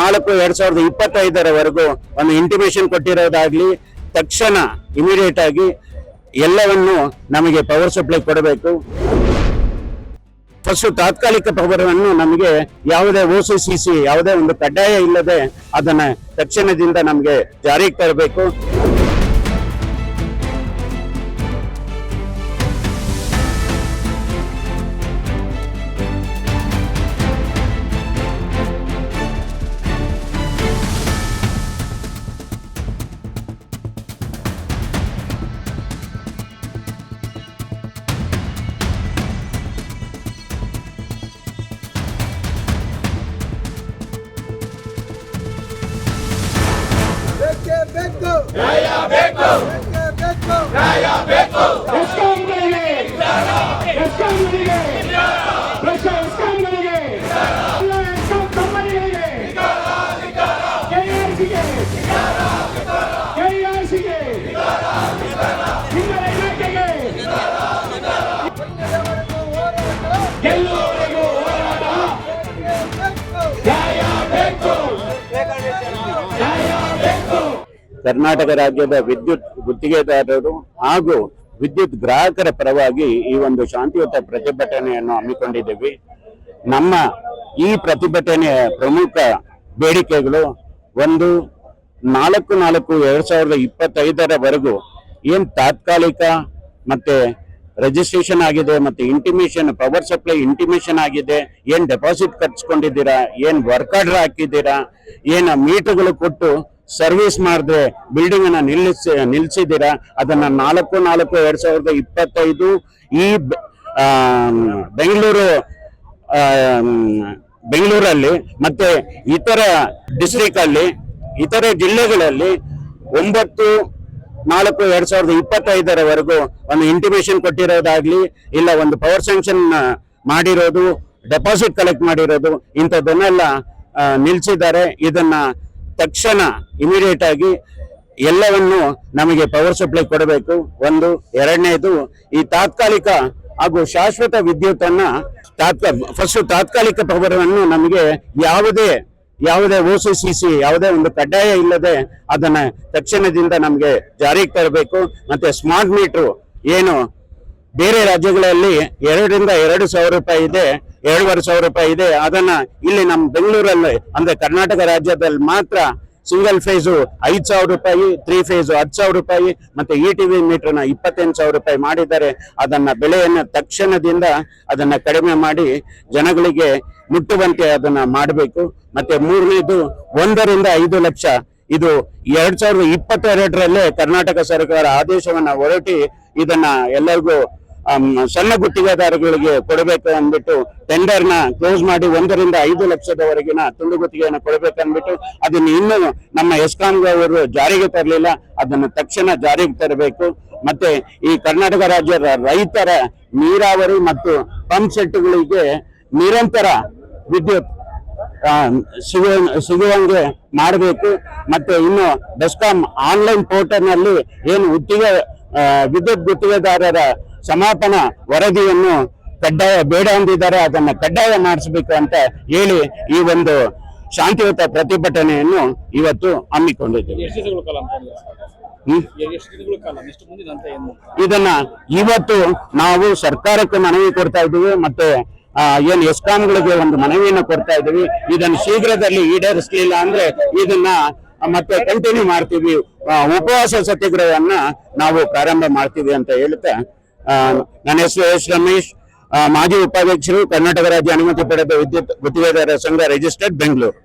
ನಾಲ್ಕು ಎರಡ್ ಸಾವಿರದ ಇಪ್ಪತ್ತೈದರವರೆಗೂ ಒಂದು ಇಂಟಿಮೇಷನ್ ಕೊಟ್ಟಿರೋದಾಗ್ಲಿ, ತಕ್ಷಣ ಇಮಿಡಿಯೇಟ್ ಆಗಿ ಎಲ್ಲವನ್ನು ನಮಗೆ ಪವರ್ ಸಪ್ಲೈ ಕೊಡಬೇಕು. ಫಸ್ಟ್ ತಾತ್ಕಾಲಿಕ ಪವರನ್ನು ನಮಗೆ ಯಾವುದೇ ಸಿ ಸಿ ಯಾವುದೇ ಒಂದು ಕಡ್ಡಾಯ ಇಲ್ಲದೆ ಅದನ್ನ ತಕ್ಷಣದಿಂದ ನಮಗೆ ಜಾರಿಗೆ ತರಬೇಕು. ಕರ್ನಾಟಕ ರಾಜ್ಯದ ವಿದ್ಯುತ್ ಗುತ್ತಿಗೆದಾರರು ಹಾಗೂ ವಿದ್ಯುತ್ ಗ್ರಾಹಕರ ಪರವಾಗಿ ಈ ಒಂದು ಶಾಂತಿಯುತ ಪ್ರತಿಭಟನೆಯನ್ನು ಹಮ್ಮಿಕೊಂಡಿದ್ದೇವೆ. ನಮ್ಮ ಈ ಪ್ರತಿಭಟನೆಯ ಪ್ರಮುಖ ಬೇಡಿಕೆಗಳು ಒಂದು ನಾಲ್ಕು ನಾಲ್ಕು ಎರಡ್ ಸಾವಿರದ ಇಪ್ಪತ್ತೈದರವರೆಗೂ ಏನ್ ತಾತ್ಕಾಲಿಕ ಮತ್ತೆ ರಿಜಿಸ್ಟ್ರೇಷನ್ ಆಗಿದೆ ಮತ್ತೆ ಇಂಟಿಮೇಷನ್ ಪವರ್ ಸಪ್ಲೈ ಇಂಟಿಮೇಷನ್ ಆಗಿದೆ, ಏನ್ ಡೆಪಾಸಿಟ್ ಖರ್ಚ್ಕೊಂಡಿದ್ದೀರಾ ಏನ್ ವರ್ಕ್ ಆರ್ಡರ್ ಹಾಕಿದ್ದೀರಾ, ಏನ್ ಮೀಟರ್ಗಳು ಕೊಟ್ಟು ಸರ್ವಿಸ್ ಮಾಡಿದ್ರೆ ಬಿಲ್ಡಿಂಗ್ ಅನ್ನ ನಿಲ್ಲಿಸಿ, ನಿಲ್ಸಿದ್ದೀರಾ? ಅದನ್ನ ನಾಲ್ಕು ನಾಲ್ಕು, ಎರಡ್ ಸಾವಿರದ ಇಪ್ಪತ್ತೈದು ಈ ಬೆಂಗಳೂರು ಬೆಂಗಳೂರಲ್ಲಿ ಮತ್ತೆ ಇತರ ಡಿಸ್ಟ್ರಿಕ್ಟ್ ಅಲ್ಲಿ, ಇತರೆ ಜಿಲ್ಲೆಗಳಲ್ಲಿ ಒಂಬತ್ತು, ನಾಲ್ಕು, ಎರಡ್ ಸಾವಿರದ ಇಪ್ಪತ್ತೈದರವರೆಗೂ ಒಂದು ಇಂಟಿಮೇಷನ್ ಕೊಟ್ಟಿರೋದಾಗ್ಲಿ, ಇಲ್ಲ ಒಂದು ಪವರ್ ಸ್ಯಾಂಕ್ಷನ್ ಮಾಡಿರೋದು ಡೆಪಾಸಿಟ್ ಕಲೆಕ್ಟ್ ಮಾಡಿರೋದು, ಇಂಥದ್ದನ್ನೆಲ್ಲ ನಿಲ್ಸಿದ್ದಾರೆ. ಇದನ್ನ ತಕ್ಷಣ ಇಮಿಡಿಯೇಟ್ ಆಗಿ ಎಲ್ಲವನ್ನು ನಮಗೆ ಪವರ್ ಸಪ್ಲೈ ಕೊಡಬೇಕು. ಒಂದು, ಎರಡನೇದು, ಈ ತಾತ್ಕಾಲಿಕ ಹಾಗೂ ಶಾಶ್ವತ ವಿದ್ಯುತ್ ಅನ್ನ ಫಸ್ಟ್ ತಾತ್ಕಾಲಿಕ ಪವರ್ ಅನ್ನು ನಮಗೆ ಯಾವುದೇ ಯಾವುದೇ ಓ ಸಿ ಯಾವುದೇ ಒಂದು ಕಡ್ಡಾಯ ಇಲ್ಲದೆ ಅದನ್ನ ತಕ್ಷಣದಿಂದ ನಮಗೆ ಜಾರಿಗೆ ತರಬೇಕು. ಮತ್ತೆ ಸ್ಮಾರ್ಟ್ ಮೀಟರ್ ಏನು ಬೇರೆ ರಾಜ್ಯಗಳಲ್ಲಿ ಎರಡರಿಂದ ಎರಡು ಸಾವಿರ ರೂಪಾಯಿ ಇದೆ. ಎರಡೂವರೆ ಸಾವಿರ ರೂಪಾಯಿ ಇದೆ. ಅದನ್ನ ಇಲ್ಲಿ ನಮ್ಮ ಬೆಂಗಳೂರಲ್ಲಿ, ಅಂದ್ರೆ ಕರ್ನಾಟಕ ರಾಜ್ಯದಲ್ಲಿ ಮಾತ್ರ ಸಿಂಗಲ್ ಫೇಸು ಐದ್ ಸಾವಿರ ರೂಪಾಯಿ ತ್ರೀ ಫೇಸು ಹತ್ತು ಸಾವಿರ ರೂಪಾಯಿ, ಮತ್ತೆ ಇ ಟಿ ವಿ ಮೀಟರ್ನ ಇಪ್ಪತ್ತೆಂಟು ಸಾವಿರ ರೂಪಾಯಿ ಮಾಡಿದ್ದಾರೆ. ಅದನ್ನ ಬೆಲೆಯನ್ನು ತಕ್ಷಣದಿಂದ ಅದನ್ನ ಕಡಿಮೆ ಮಾಡಿ ಜನಗಳಿಗೆ ಮುಟ್ಟುವಂತೆ ಅದನ್ನ ಮಾಡಬೇಕು. ಮತ್ತೆ ಮೂರನೇದು ಒಂದರಿಂದ ಐದು ಲಕ್ಷ. ಇದು ಎರಡ್ ಸಾವಿರದ ಇಪ್ಪತ್ತೆರಡರಲ್ಲೇ ಕರ್ನಾಟಕ ಸರ್ಕಾರ ಆದೇಶವನ್ನ ಹೊರಟಿ ಇದನ್ನ ಎಲ್ಲರಿಗೂ ಸಣ್ಣ ಗುತ್ತಿಗೆದಾರಗಳಿಗೆ ಕೊಡಬೇಕು ಅಂದ್ಬಿಟ್ಟು ಟೆಂಡರ್ನ ಕ್ಲೋಸ್ ಮಾಡಿ ಒಂದರಿಂದ ಐದು ಲಕ್ಷದವರೆಗಿನ ತುಂಡು ಗುತ್ತಿಗೆಯನ್ನು ಕೊಡಬೇಕು ಅಂದ್ಬಿಟ್ಟು ಅದನ್ನ ಇನ್ನೂ ನಮ್ಮ ಎಸ್ಕಾಂ ಅವರು ಜಾರಿಗೆ ತರಲಿಲ್ಲ. ಅದನ್ನು ತಕ್ಷಣ ಜಾರಿಗೆ ತರಬೇಕು. ಮತ್ತೆ ಈ ಕರ್ನಾಟಕ ರಾಜ್ಯದ ರೈತರ ನೀರಾವರಿ ಮತ್ತು ಪಂಪ್ ಸೆಟ್ಗಳಿಗೆ ನಿರಂತರ ವಿದ್ಯುತ್ ಸಿಗುವ, ಸಿಗುವಂಗೆ ಮಾಡಬೇಕು. ಮತ್ತೆ ಇನ್ನು ಬೆಸ್ಕಾಂ ಆನ್ಲೈನ್ ಪೋರ್ಟಲ್ನಲ್ಲಿ ಏನು ಗುತ್ತಿಗೆ ವಿದ್ಯುತ್ ಗುತ್ತಿಗೆದಾರರ ಸಮಾಪನ ವರದಿಯನ್ನು ಕಡ್ಡಾಯ ಬೇಡ ಅಂದಿದ್ದಾರೆ ಅದನ್ನು ಕಡ್ಡಾಯ ಮಾಡಿಸಬೇಕು ಅಂತ ಹೇಳಿ ಈ ಒಂದು ಶಾಂತಿಯುತ ಪ್ರತಿಭಟನೆಯನ್ನು ಇವತ್ತು ಹಮ್ಮಿಕೊಂಡಿದ್ದೇವೆ. ಇದನ್ನ ಇವತ್ತು ನಾವು ಸರ್ಕಾರಕ್ಕೆ ಮನವಿ ಕೊಡ್ತಾ ಇದ್ದೀವಿ ಮತ್ತೆ ಏನು ಏನ್ ಎಸ್ಕಾಂಗಳಿಗೆ ಒಂದು ಮನವಿಯನ್ನು ಕೊಡ್ತಾ ಇದ್ದೀವಿ. ಇದನ್ನ ಶೀಘ್ರದಲ್ಲಿ ಈಡೇರಿಸಲಿಲ್ಲ ಅಂದ್ರೆ ಇದನ್ನ ಮತ್ತೆ ಕಂಟಿನ್ಯೂ ಮಾಡ್ತೀವಿ. ಉಪವಾಸ ಸತ್ಯಾಗ್ರಹವನ್ನ ನಾವು ಪ್ರಾರಂಭ ಮಾಡ್ತೀವಿ ಅಂತ ಹೇಳ್ತಾ ಆ, ನನ್ನ ಹೆಸರು ಎಸ್ ರಮೇಶ್ ಆ, ಮಾಜಿ ಉಪಾಧ್ಯಕ್ಷರು ಕರ್ನಾಟಕ ರಾಜ್ಯ ಅನುಮತಿ ಪಡೆದ ವಿದ್ಯುತ್ ಗುತ್ತಿಗೆದಾರರ ಸಂಘ ರಿಜಿಸ್ಟರ್ಡ್ ಬೆಂಗಳೂರು